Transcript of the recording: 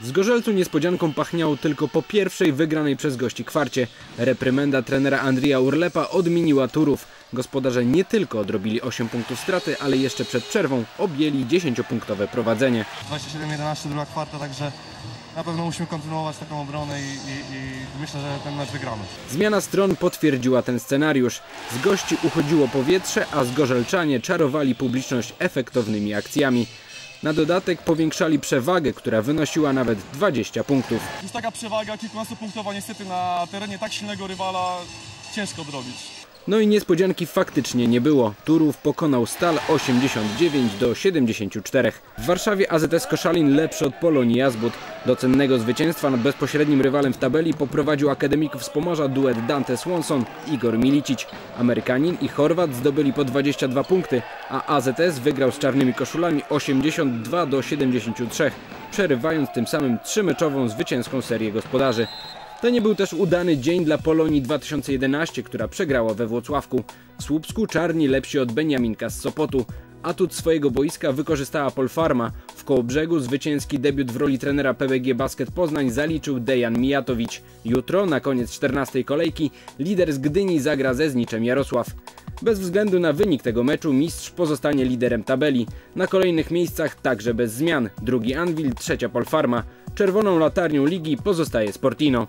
Z Gorzelcu niespodzianką pachniało tylko po pierwszej wygranej przez gości kwarcie. Reprymenda trenera Andrija Urlepa odmieniła Turów. Gospodarze nie tylko odrobili 8 punktów straty, ale jeszcze przed przerwą objęli 10-punktowe prowadzenie. 27-11 druga kwarta, także na pewno musimy kontynuować taką obronę i, i, i myślę, że ten mecz wygramy. Zmiana stron potwierdziła ten scenariusz. Z gości uchodziło powietrze, a zgorzelczanie czarowali publiczność efektownymi akcjami. Na dodatek powiększali przewagę, która wynosiła nawet 20 punktów. Już taka przewaga kilkunastopunktowa niestety na terenie tak silnego rywala ciężko odrobić. No i niespodzianki faktycznie nie było. Turów pokonał Stal 89 do 74. W Warszawie AZS Koszalin lepszy od Polonii Jazbut. Do cennego zwycięstwa nad bezpośrednim rywalem w tabeli poprowadził akademików z Pomorza duet Dante Swanson Igor Milicic. Amerykanin i Chorwat zdobyli po 22 punkty, a AZS wygrał z czarnymi koszulami 82 do 73, przerywając tym samym trzymeczową zwycięską serię gospodarzy. To nie był też udany dzień dla Polonii 2011, która przegrała we Włocławku. W Słupsku czarni lepsi od Beniaminka z Sopotu. Atut swojego boiska wykorzystała Polfarma. W Kołobrzegu zwycięski debiut w roli trenera PBG Basket Poznań zaliczył Dejan Mijatowicz. Jutro, na koniec 14 kolejki, lider z Gdyni zagra ze Zniczem Jarosław. Bez względu na wynik tego meczu mistrz pozostanie liderem tabeli. Na kolejnych miejscach także bez zmian. Drugi Anvil, trzecia Polfarma. Czerwoną latarnią ligi pozostaje Sportino.